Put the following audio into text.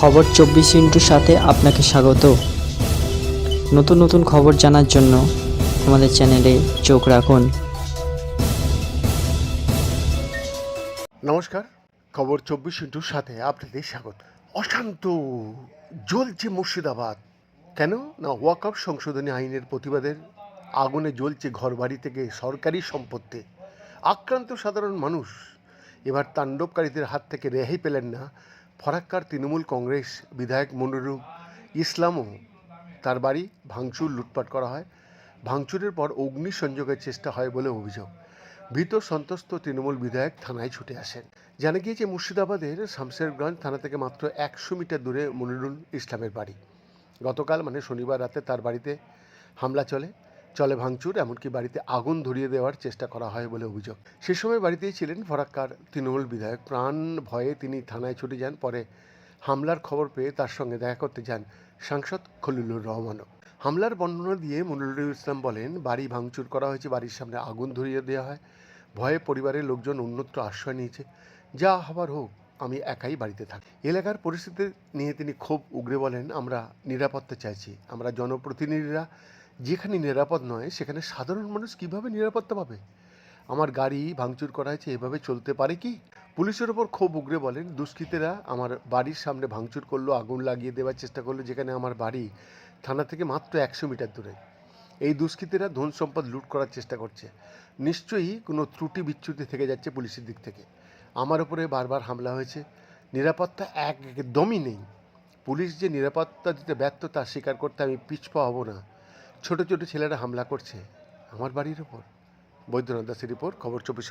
খবর চব্বিশ ইন্টুর সাথে আপনাকে স্বাগত। নতুন নতুন খবর জানার জন্য আমাদের চ্যানেলে চোখ রাখুন। নমস্কার, খবর চব্বিশ ইন্টুর সাথে আপনাদের স্বাগত। অশান্ত, জ্বলছে মুর্শিদাবাদ। কেন? না, ওয়াকআপ সংশোধনী আইনের প্রতিবাদের আগুনে জ্বলছে ঘরবাড়ি থেকে সরকারি সম্পত্তি। আক্রান্ত সাধারণ মানুষ, এবার তাণ্ডবকারীদের হাত থেকে রেহাই পেলেন না ফরাক্কার তৃণমূল কংগ্রেস বিধায়ক মনিরুল ইসলামও তার বাড়ি ভাঙচুর লুটপাট করা হয়। ভাঙচুরের পর অগ্নিসংযোগের চেষ্টা হয় বলে অভিযোগ। ভীত সন্তস্ত তৃণমূল বিধায়ক থানায় ছুটে আসেন। জানা গিয়েছে, মুর্শিদাবাদের শামশেরগঞ্জ থানা থেকে মাত্র একশো মিটার দূরে মনিরুল ইসলামের বাড়ি। গতকাল মানে শনিবার রাতে, তার বাড়িতে হামলা চলে। চলে ভাঙচুর, এমনকি বাড়িতে আগুন ধরিয়ে দেওয়ার চেষ্টা করা হয় বলে অভিযোগ। সে সময় বাড়িতেই ছিলেন ফরাক্কার তৃণমূল বিধায়ক। প্রাণ ভয়ে তিনি থানায় ছুটে যান, পরে হামলার খবর পেয়ে তার সঙ্গে দেখা করতে যান সাংসদ খলিলুর রহমানও। হামলার বর্ণনা দিয়ে মনিরুল ইসলাম বলেন, বাড়ি ভাঙচুর করা হয়েছে, বাড়ির সামনে আগুন ধরিয়ে দেওয়া হয়, ভয়ে পরিবারের লোকজন অন্যত্র আশ্রয় নিয়েছে। যা হবার হোক, আমি একাই বাড়িতে থাকি। এলাকার পরিস্থিতি নিয়ে তিনি খুব উগরে বলেন, আমরা নিরাপত্তা চাইছি। আমরা জনপ্রতিনিধিরা যেখানে নিরাপদ নয়, সেখানে সাধারণ মানুষ কীভাবে নিরাপত্তা পাবে? আমার গাড়ি ভাঙচুর করা হয়েছে, এভাবে চলতে পারে কি? পুলিশের ওপর ক্ষোভ উগরে বলেন, দুষ্কৃতীরা আমার বাড়ির সামনে ভাঙচুর করল, আগুন লাগিয়ে দেওয়ার চেষ্টা করল, যেখানে আমার বাড়ি থানা থেকে মাত্র একশো মিটার দূরে। এই দুষ্কৃতীরা ধন সম্পদ লুট করার চেষ্টা করছে। নিশ্চয়ই কোনো ত্রুটি বিচ্যুতি থেকে যাচ্ছে পুলিশের দিক থেকে। আমার ওপরে বারবার হামলা হয়েছে। নিরাপত্তা একদমই নেই। পুলিশ যে নিরাপত্তা দিতে ব্যর্থ, তা স্বীকার করতে আমি পিছপা হব না। ছোট ছোট ছেলেরা হামলা করছে আমার বাড়ির ওপর বৈদ্যনাথ দাসের রিপোর্ট খবর চব্বিশ